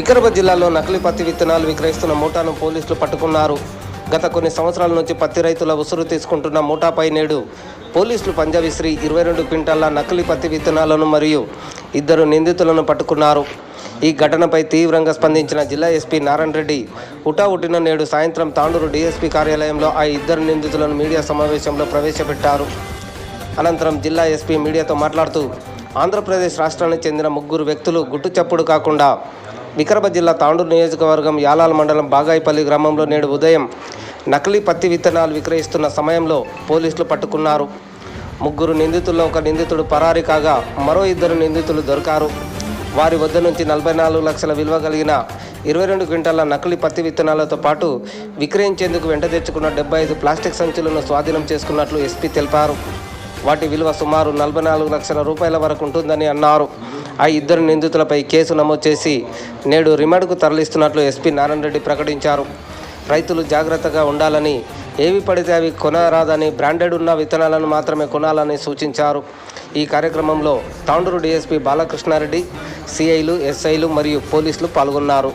వికారాబాద్ జిల్లాలో నకిలీ పత్తి విత్తనాలు విక్రయిస్తున్న మూటాను పోలీసులు పట్టుకున్నారు. గత కొన్ని సంవత్సరాల నుంచి పత్తి రైతుల ఉసురు తీసుకుంటున్న మూటాపై నేడు పోలీసులు పంజా విసిరి ఇరవై రెండు క్వింటాల నకిలీ పత్తి విత్తనాలను మరియు ఇద్దరు నిందితులను పట్టుకున్నారు. ఈ ఘటనపై తీవ్రంగా స్పందించిన జిల్లా ఎస్పీ నారాయణ రెడ్డి ఉటావుటిన నేడు సాయంత్రం తాండూరు డీఎస్పీ కార్యాలయంలో ఆ ఇద్దరు నిందితులను మీడియా సమావేశంలో ప్రవేశపెట్టారు. అనంతరం జిల్లా ఎస్పీ మీడియాతో మాట్లాడుతూ ఆంధ్రప్రదేశ్ రాష్ట్రానికి చెందిన ముగ్గురు వ్యక్తులు గుట్టు చప్పుడు కాకుండా వికారాబాద్ జిల్లా తాండూరు నియోజకవర్గం యాలాల మండలం బాగాయిపల్లి గ్రామంలో నేడు ఉదయం నకిలీ పత్తి విత్తనాలు విక్రయిస్తున్న సమయంలో పోలీసులు పట్టుకున్నారు. ముగ్గురు నిందితుల్లో ఒక నిందితుడు పరారీ కాగా మరో ఇద్దరు నిందితులు దొరికారు. వారి వద్ద నుంచి నలభై నాలుగు లక్షల విలువ కలిగిన ఇరవై రెండు క్వింటాల నకిలీ పత్తి విత్తనాలతో పాటు విక్రయించేందుకు వెంట తెచ్చుకున్న డెబ్బై ఐదు ప్లాస్టిక్ సంచులను స్వాధీనం చేసుకున్నట్లు ఎస్పీ తెలిపారు. వాటి విలువ సుమారు నలభై నాలుగు లక్షల రూపాయల వరకు ఉంటుందని అన్నారు. ఆ ఇద్దరు నిందితులపై కేసు నమోదు చేసి నేడు రిమాండ్కు తరలిస్తున్నట్లు ఎస్పీ నారాయణ రెడ్డి ప్రకటించారు. రైతులు జాగ్రత్తగా ఉండాలని ఏవి పడితే అవి కొనరాదని బ్రాండెడ్ ఉన్న విత్తనాలను మాత్రమే కొనాలని సూచించారు. ఈ కార్యక్రమంలో తాండూరు డీఎస్పీ బాలకృష్ణారెడ్డి సిఐలు ఎస్ఐలు మరియు పోలీసులు పాల్గొన్నారు.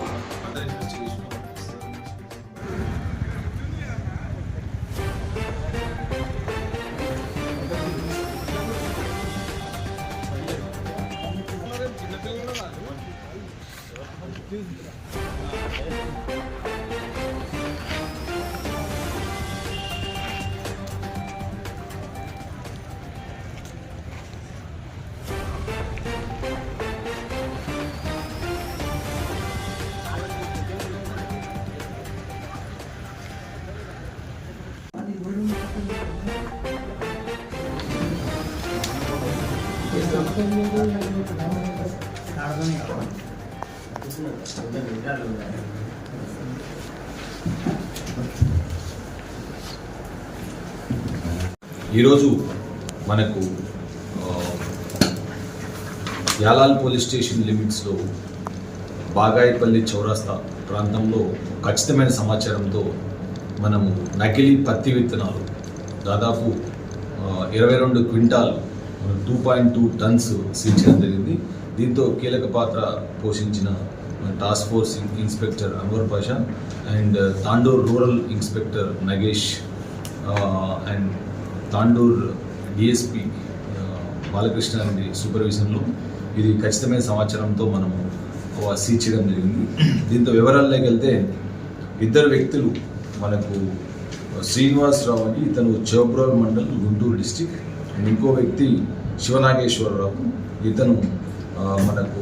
ఈరోజు మనకు యాలాల్ పోలీస్ స్టేషన్ లిమిట్స్లో బాగాయపల్లి చౌరస్తా ప్రాంతంలో ఖచ్చితమైన సమాచారంతో మనము నకిలీ పత్తి విత్తనాలు దాదాపు ఇరవై రెండు quintal two point two tons seize చేయడం జరిగింది. దీంతో కీలక పాత్ర పోషించిన task force inspector Amar Pasha uh, uh, and Tandur rural inspector Nagesh and Tandur DSP Balakrishnareddy సూపర్విజన్లో ఇది ఖచ్చితమైన సమాచారంతో మనము ఆ, సీజ్ చేయడం జరిగింది. దీంతో వివరాల్లోకి వెళ్తే ఇద్దరు వ్యక్తులు మనకు uh, శ్రీనివాసరావు అని ఇతను చౌబ్రోల్ మండల్ గుంటూరు డిస్టిక్ అండ్ ఇంకో వ్యక్తి శివనాగేశ్వరరావు ఇతను మనకు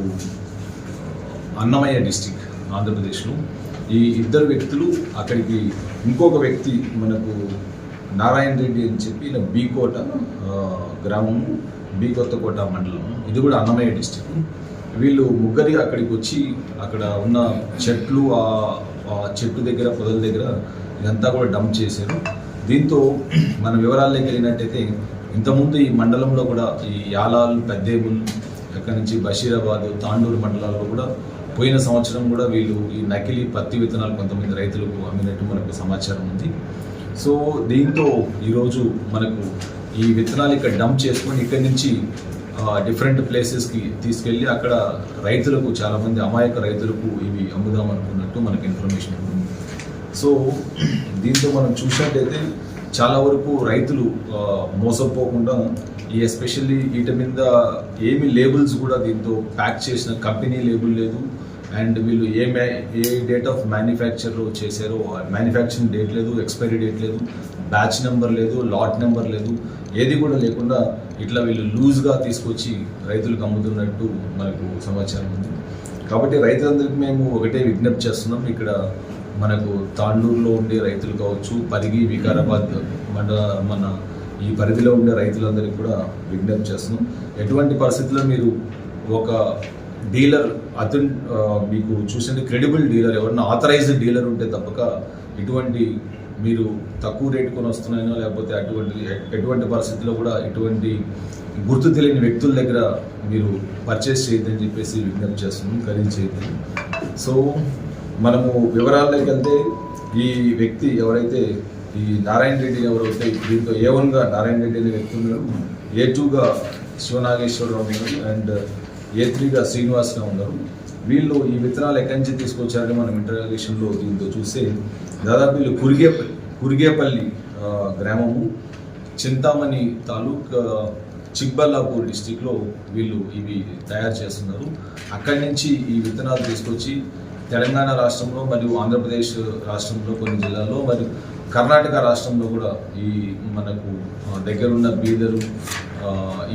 అన్నమయ్య డిస్టిక్ ఆంధ్రప్రదేశ్లో. ఈ ఇద్దరు వ్యక్తులు అక్కడికి ఇంకొక వ్యక్తి మనకు నారాయణ రెడ్డి అని చెప్పి ఇలా బీకోట గ్రామము బీ కొత్తకోట మండలం. ఇది కూడా అన్నమయ్య డిస్టిక్. వీళ్ళు ముగ్గురి అక్కడికి వచ్చి అక్కడ ఉన్న చెట్లు ఆ ఆ చెట్టు దగ్గర పొదల దగ్గర ఇదంతా కూడా డంప్ చేశారు. దీంతో మన వివరాల్లోకి వెళ్ళినట్టయితే ఇంతకుముందు ఈ మండలంలో కూడా ఈ యాలాల్ పెద్దేముల్ అక్కడి నుంచి బషీరాబాద్ తాండూరు మండలాల్లో కూడా పోయిన సంవత్సరం కూడా వీళ్ళు ఈ నకిలీ పత్తి విత్తనాలు కొంతమంది రైతులకు అమ్మినట్టు మనకు సమాచారం ఉంది. సో దీంతో ఈరోజు మనకు ఈ విత్తనాలు ఇక్కడ డంప్ చేసుకొని ఇక్కడి నుంచి డిఫరెంట్ ప్లేసెస్కి తీసుకెళ్ళి అక్కడ రైతులకు చాలామంది అమాయక రైతులకు ఇవి అమ్ముదాం అనుకున్నట్టు మనకు ఇన్ఫర్మేషన్ ఉంది. సో దీంతో మనం చూసినట్టయితే చాలా వరకు రైతులు మోసపోకుండా ఈ ఎస్పెషల్లీ వీటి మీద ఏమి లేబుల్స్ కూడా దీంతో ప్యాక్ చేసిన కంపెనీ లేబుల్ లేదు. అండ్ వీళ్ళు ఏ మ్యా ఏ డేట్ ఆఫ్ మ్యానుఫ్యాక్చర్ చేశారో మ్యానుఫ్యాక్చరింగ్ డేట్ లేదు ఎక్స్పైరీ డేట్ లేదు బ్యాచ్ నెంబర్ లేదు లాట్ నెంబర్ లేదు ఏది కూడా లేకుండా ఇట్లా వీళ్ళు లూజ్గా తీసుకొచ్చి రైతులకు అమ్ముతున్నట్టు మనకు సమాచారం ఉంది. కాబట్టి రైతులందరికీ మేము ఒకటే విజ్ఞప్తి చేస్తున్నాం. ఇక్కడ మనకు తాండూరులో ఉండే రైతులు కావచ్చు పరిగి వికారాబాద్ మండల మన ఈ పరిధిలో ఉండే రైతులందరికీ కూడా విజ్ఞప్తి చేస్తున్నాం. ఎటువంటి పరిస్థితుల్లో మీరు ఒక డీలర్ అతను మీకు చూసింది క్రెడిబుల్ డీలర్ ఎవరన్నా ఆథరైజ్డ్ డీలర్ ఉంటే తప్పక ఇటువంటి మీరు తక్కువ రేటు కొని వస్తున్నాయనో లేకపోతే అటువంటి ఎటువంటి పరిస్థితుల్లో కూడా ఎటువంటి గుర్తు తెలియని వ్యక్తుల దగ్గర మీరు పర్చేస్ చేయొద్దని చెప్పేసి విజ్ఞప్తి చేస్తున్నాం. ఖరీదు చేయొద్దని. సో మనము వివరాల్లోకి వెళ్తే ఈ వ్యక్తి ఎవరైతే ఈ నారాయణ రెడ్డి ఎవరైతే దీంతో ఏ వన్గా నారాయణ రెడ్డి అనే వ్యక్తి ఉన్నారు ఏ టూగా శివనాగేశ్వరరావు ఉన్నారు అండ్ ఏ త్రీగా శ్రీనివాసరావు ఉన్నారు వీళ్ళు ఈ విత్తనాలు ఎక్కడి నుంచి తీసుకొచ్చారని మనం ఇంటర్వ్యూషన్లో దీంతో చూస్తే దాదాపు వీళ్ళు కురిగేపల్లి కురిగేపల్లి గ్రామము చింతామణి తాలూక్ చిక్బల్లాపూర్ డిస్టిక్లో వీళ్ళు ఇవి తయారు చేస్తున్నారు. అక్కడి నుంచి ఈ విత్తనాలు తీసుకొచ్చి తెలంగాణ రాష్ట్రంలో మరియు ఆంధ్రప్రదేశ్ రాష్ట్రంలో కొన్ని జిల్లాల్లో మరియు కర్ణాటక రాష్ట్రంలో కూడా ఈ మనకు దగ్గరున్న బీదరు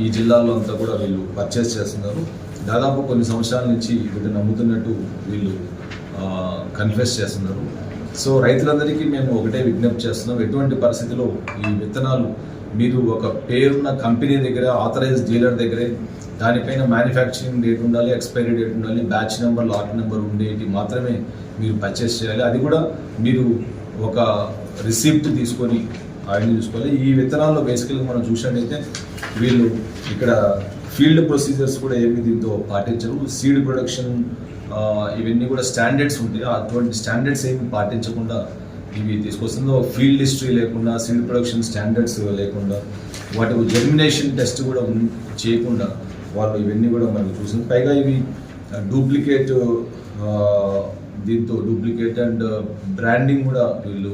ఈ జిల్లాల్లో అంతా కూడా వీళ్ళు పర్చేస్ చేస్తున్నారు. దాదాపు కొన్ని సంవత్సరాల నుంచి వీటిని నమ్ముతున్నట్టు వీళ్ళు కన్ఫెస్ చేస్తున్నారు. సో రైతులందరికీ మేము ఒకటే విజ్ఞప్తి చేస్తున్నాం. ఎటువంటి పరిస్థితిలో ఈ విత్తనాలు మీరు ఒక పేరున్న కంపెనీ దగ్గర ఆథరైజ్ డీలర్ దగ్గరే దానిపైన మ్యానుఫ్యాక్చరింగ్ డేట్ ఉండాలి ఎక్స్పైరీ డేట్ ఉండాలి బ్యాచ్ నెంబర్ లాట్ నెంబర్ ఉండేవి మాత్రమే మీరు పర్చేస్ చేయాలి. అది కూడా మీరు ఒక రిసిప్ట్ తీసుకొని ఆయన చూసుకోవాలి. ఈ విత్తనాల్లో బేసికల్గా మనం చూసినట్టయితే వీళ్ళు ఇక్కడ ఫీల్డ్ ప్రొసీజర్స్ కూడా ఏమి దీంతో పాటించరు. సీడ్ ప్రొడక్షన్ ఇవన్నీ కూడా స్టాండర్డ్స్ ఉంటాయి. అటువంటి స్టాండర్డ్స్ ఏమి పాటించకుండా ఇవి తీసుకొస్తుందో ఫీల్డ్ హిస్టరీ లేకుండా సీడ్ ప్రొడక్షన్ స్టాండర్డ్స్ లేకుండా వాటి జెర్మినేషన్ టెస్ట్ కూడా చేయకుండా వాళ్ళు ఇవన్నీ కూడా మనకు చూసింది. పైగా ఇవి డూప్లికేట్ దీంతో డూప్లికేట్ అండ్ బ్రాండింగ్ కూడా వీళ్ళు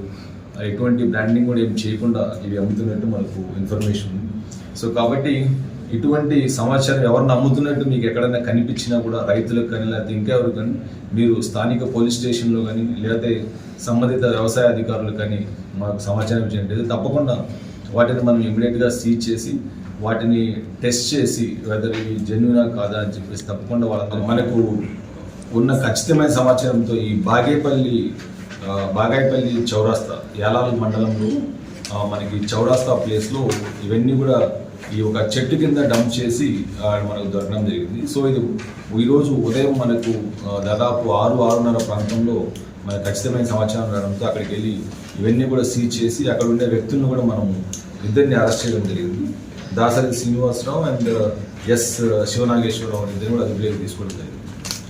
ఎటువంటి బ్రాండింగ్ కూడా ఏం చేయకుండా ఇవి అమ్ముతున్నట్టు మనకు ఇన్ఫర్మేషన్ ఉంది. సో కాబట్టి ఇటువంటి సమాచారం ఎవరిని అమ్ముతున్నట్టు మీకు ఎక్కడైనా కనిపించినా కూడా రైతులకు కానీ లేకపోతే ఇంకెవరు కానీ మీరు స్థానిక పోలీస్ స్టేషన్లో కానీ లేకపోతే సంబంధిత వ్యవసాయ అధికారులు కానీ మాకు సమాచారం చేయండి తప్పకుండా వాటిని మనం ఇమీడియట్గా సీజ్ చేసి వాటిని టెస్ట్ చేసి వెదర్ ఇవి జెన్యునా కాదా అని చెప్పేసి తప్పకుండా వాళ్ళందరూ మనకు ఉన్న ఖచ్చితమైన సమాచారంతో ఈ బాగేపల్లి బాగాయపల్లి చౌరాస్తా యాలాల మండలంలో మనకి చౌరాస్తా ప్లేస్లో ఇవన్నీ కూడా ఈ ఒక చెట్టు కింద డంప్ చేసి మనకు దొరకడం జరిగింది. సో ఇది ఈరోజు ఉదయం మనకు దాదాపు ఆరు ఆరున్నర ప్రాంతంలో మనకు ఖచ్చితమైన సమాచారం రావడంతో అక్కడికి వెళ్ళి ఇవన్నీ కూడా సీజ్ చేసి అక్కడ ఉండే వ్యక్తులను కూడా మనం ఇద్దరిని అరెస్ట్ చేయడం జరిగింది. Dasari Srinivasarao and uh, yes uh, Sivanageswararao ఇద్దరు కూడా అదుపులోకి తీసుకోవడం జరిగింది.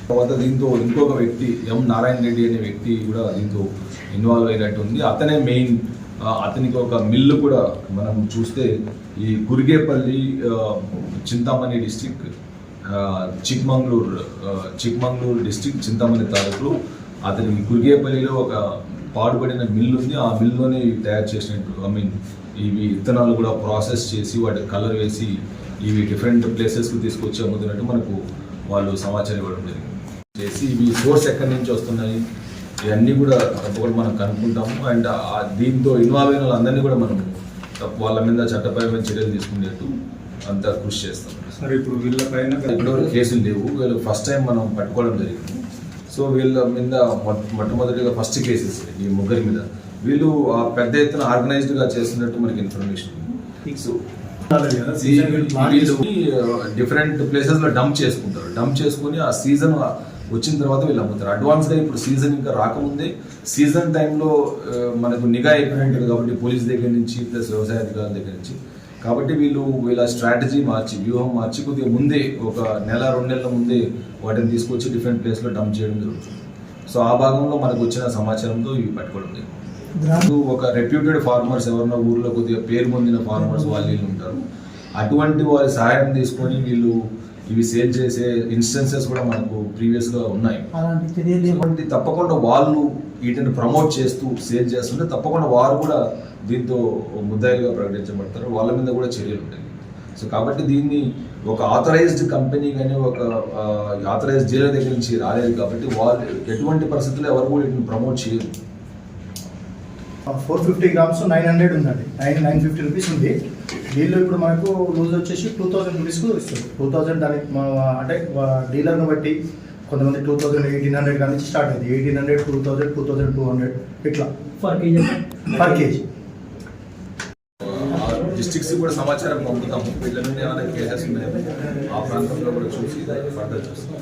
తర్వాత దీంతో ఇంకొక వ్యక్తి ఎం. నారాయణ రెడ్డి అనే వ్యక్తి కూడా దీంతో ఇన్వాల్వ్ అయినట్టు ఉంది. అతనే మెయిన్ uh, అతనికి ఒక మిల్లు కూడా మనం చూస్తే ఈ గురిగేపల్లి చింతామణి డిస్టిక్ చిక్మంగళూరు చిక్మంగ్ళూరు చిక్మంగళూరు డిస్టిక్ చింతామణి తాలూకులో అతనికి గురిగేపల్లిలో ఒక పాడుపడిన మిల్లు ఉంది ఆ మిల్లులోనే తయారు చేసినట్టు ఐ మీన్ ఇవి విత్తనాలు కూడా ప్రాసెస్ చేసి వాటి కలర్ వేసి ఇవి డిఫరెంట్ ప్లేసెస్కి తీసుకొచ్చి అమ్ముతున్నట్టు మనకు వాళ్ళు సమాచారం ఇవ్వడం జరిగింది. చేసి ఇవి సోర్స్ ఎక్కడి నుంచి వస్తున్నాయి? ఇవన్నీ కూడా తప్పకుండా మనం కనుక్కుంటాము. అండ్ దీంతో ఇన్వాల్వ్ అయిన వాళ్ళందరినీ కూడా మనం తప్ప- వాళ్ళ మీద చట్టపరమైన చర్యలు తీసుకునేట్టు అంతా కృషి చేస్తాం. సార్ ఇప్పుడు వీళ్ళ పైన ఇప్పటివరకు కేసులు లేవు. వీళ్ళు ఫస్ట్ టైం మనం పట్టుకోవడం జరిగింది. సో వీళ్ళ మీద మొట్టమొదటిగా ఫస్ట్ కేసెస్ ఈ ముగ్గురి మీద. వీళ్ళు ఆ పెద్ద ఎత్తున ఆర్గనైజ్డ్గా చేస్తున్నట్టు మనకి ఇన్ఫర్మేషన్ సో వీళ్ళు డిఫరెంట్ ప్లేసెస్లో డంప్ చేసుకుంటారు. డంప్ చేసుకుని ఆ సీజన్ వచ్చిన తర్వాత వీళ్ళు అమ్ముతారు. అడ్వాన్స్గా ఇప్పుడు సీజన్ ఇంకా రాకముందే సీజన్ టైంలో మనకు నిఘా ఎక్కువ ఉంటుంది కాబట్టి పోలీస్ దగ్గర నుంచి ప్లస్ వ్యవసాయ అధికారుల దగ్గర నుంచి కాబట్టి వీళ్ళు వీళ్ళ స్ట్రాటజీ మార్చి వ్యూహం మార్చి కొద్దిగా ముందే ఒక నెల రెండు నెలల ముందే వాటిని తీసుకొచ్చి డిఫరెంట్ ప్లేస్లో డంప్ చేయడం జరుగుతుంది. సో ఆ భాగంలో మనకు వచ్చిన సమాచారంతో ఇవి పట్టుకోవడం జరిగింది. ఒక రెప్యూటెడ్ ఫార్మర్స్ ఎవరన్నా ఊర్లో కొద్దిగా పేరు పొందిన ఫార్మర్స్ వాళ్ళు వీళ్ళు ఉంటారు. అటువంటి వారి సహాయం తీసుకొని వీళ్ళు ఇవి సేల్ చేసే ఇన్స్టెన్సెస్ కూడా మనకు ప్రీవియస్గా ఉన్నాయి. అలాంటి తప్పకుండా వాళ్ళు వీటిని ప్రమోట్ చేస్తూ సేల్ చేస్తుంటే తప్పకుండా వారు కూడా దీంతో ముద్దాయిలుగా ప్రకటించబడతారు. వాళ్ళ మీద కూడా చర్యలు ఉంటాయి. సో కాబట్టి దీన్ని ఒక ఆథరైజ్డ్ కంపెనీ కానీ ఒక ఆథరైజ్డ్ డీలర్ దగ్గర నుంచి రాలేదు కాబట్టి వాళ్ళు ఎటువంటి పరిస్థితుల్లో ఎవరు కూడా వీటిని ప్రమోట్ చేయరు. Four fifty grams nine hundred ఉందండి. నైన్ నైన్ ఫిఫ్టీ రూపీస్ ఉంది. వీళ్ళు ఇప్పుడు మనకు లూజ్ వచ్చేసి టూ థౌసండ్ రూపీస్కు ఇస్తారు టూ థౌసండ్ దానికి అంటే డీలర్ని బట్టి కొంతమంది టూ థౌసండ్ ఎయిటీన్ హండ్రెడ్ కానీ స్టార్ట్ అయింది. Eighteen hundred two thousand two thousand two hundred ఇట్లా. For KG per KG districts కూడా సమాచారం పంపుతాము. వీళ్ళ మీద ఏమైనా కేసెస్ ఉన్నాయో? ఆ ప్రాంతంలో కూడా చూసి ఫర్దర్ చూస్తాం.